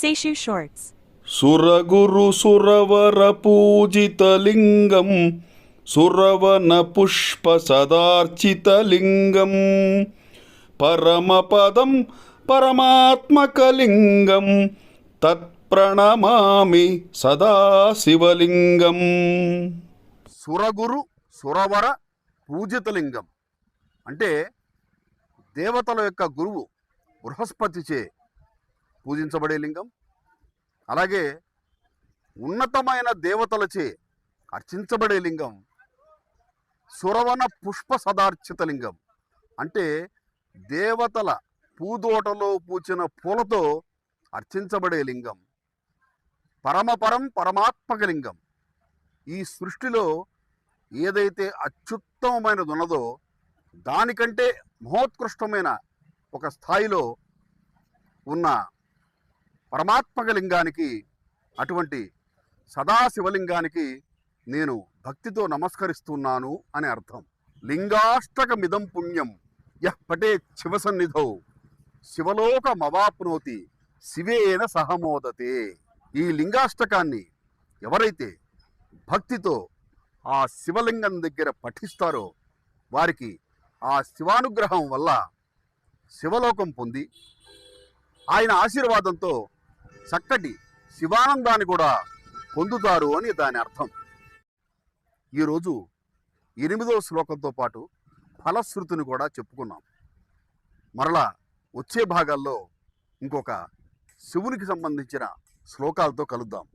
Seishu Shorts. సురగురు సురవర పూజితలింగం సురవన Pushpa సదార్చితలింగం పరమపదం పరమాత్మకలింగం తత్ప్రణమామి సదాశివలింగం సురగురు సురవర పూజితలింగం అంటే దేవతల యొక్క గురువు బృహస్పతిచే పూజించబడే లింగం. అలాగే ఉన్నతమైన దేవతలచే అర్చించబడే లింగం. సురవన పుష్ప సదార్చిత లింగం. అంటే దేవతల పూదోటలో పూచిన పూలతో అర్చించబడే లింగం. పరమపరం పరమాత్మక లింగం. ఈ సృష్టిలో ఏదైతే అత్యుత్తమమైనది ఉన్నదో దానికంటే మహోత్కృష్టమైన ఒక స్థాయిలో ఉన్న పరమాత్మక లింగానికి అటువంటి సదాశివలింగానికి నేను భక్తితో నమస్కరిస్తున్నాను అని అర్థం. లింగాష్టకమిదం పుణ్యం. యహ్ పటే శివసన్నిధౌ శివలోక మవాప్నోతి శివేన సహమోదతే. ఈ లింగాష్టకాన్ని ఎవరైతే భక్తితో ఆ శివలింగం దగ్గర పఠిస్తారో వారికి ఆ శివానుగ్రహం వల్ల శివలోకం పొంది ఆయన ఆశీర్వాదంతో చక్కటి శివానందాన్ని కూడా పొందుతారు అని దాని అర్థం. ఈరోజు ఎనిమిదవ శ్లోకంతో పాటు ఫలశ్రుతిని కూడా చెప్పుకున్నాం. మరలా వచ్చే భాగాల్లో ఇంకొక శివునికి సంబంధించిన శ్లోకాలతో కలుద్దాం.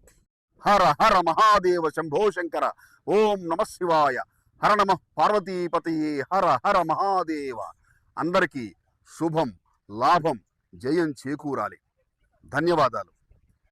హర హర మహాదేవ శంభో శంకర ఓం నమ శివాయ. హర నమ పార్వతీపతి హర హర మహాదేవ. అందరికీ శుభం లాభం జయం చేకూరాలి. ధన్యవాదాలు.